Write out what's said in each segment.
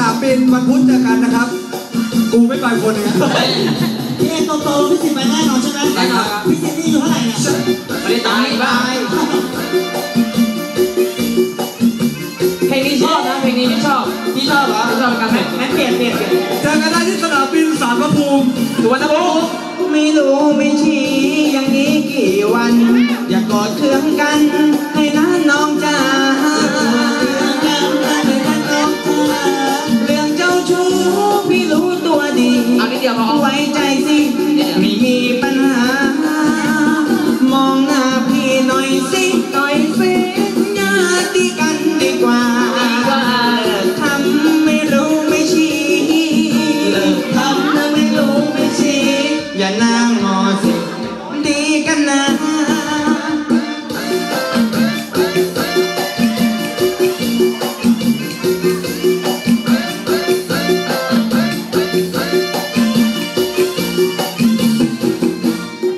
นามบินวันพุธเจอกันนะครับ กูไม่ไปคนหนึงพี่เอโตโตพี่สิบไปแน่นอนใช่ไหมแน่ครับพี่สิบนี่อยู่เท่าไหร่เนี่ยไม่ได้ตายบ้าเพลงนี้ชอบนะเพลงนี้พี่ชอบพี่ชอบเหรอพี่ชอบกันไหมงั้นเปลี่ยนเปลี่ยนเปลี่ยนเจอกันได้ที่สนามบินสารพระภูมิสุวรรณภูมิไม่รู้ไม่ชี้อย่างนี้กี่วัน อย่ากอดเครื่องกัน กันดีกว่าดีกว่าเลิกทำไม่รู้ไม่ชี้เลิกทำไม่รู้ไม่ชี้อย่านั่งงอสิดีกันนะ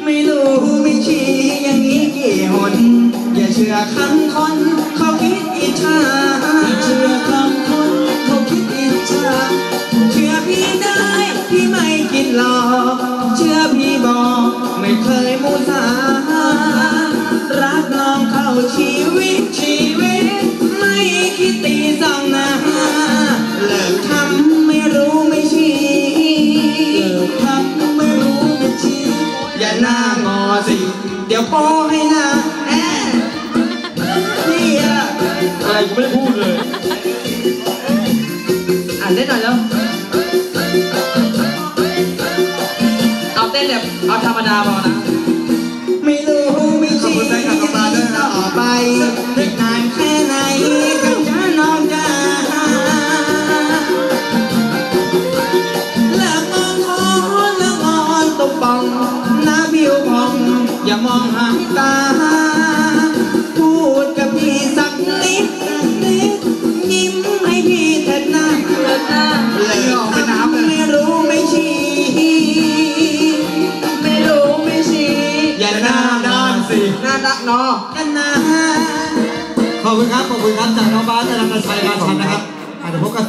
ไม่รู้ไม่ชี้อย่างนี้กี่หนอย่าเชื่อคำคน หลอกเชื่อพี่บอกไม่เคยมูสารักน้องเขาชีวิตชีวิตไม่คิดตีซองนะเลิกทำไม่รู้ไม่ชี้เลิกทำไม่รู้ไม่ชี้ยันหน้าหงอสิ เดี๋ยวโป้ให้นะแอนนี่อะ อะไรกูไม่ได้พูดเลย อ่านได้หน่อยแล้ว เอาเต้นแบบเอาธรรมดาพอนะ ไม่รู้ไม่ชี้ต่อไปอีกนานแค่ไหนกันจะนองจ้าเลิกมองคอนเลิกมองตกป่องหน้าผิวพอง อย่ามองหางตา รักเนาะกันนะขอบคุณครับ ขอบคุณครับจากน้องบ้านและนำชัยราชันนะครับอะเดี๋ยวพบกัน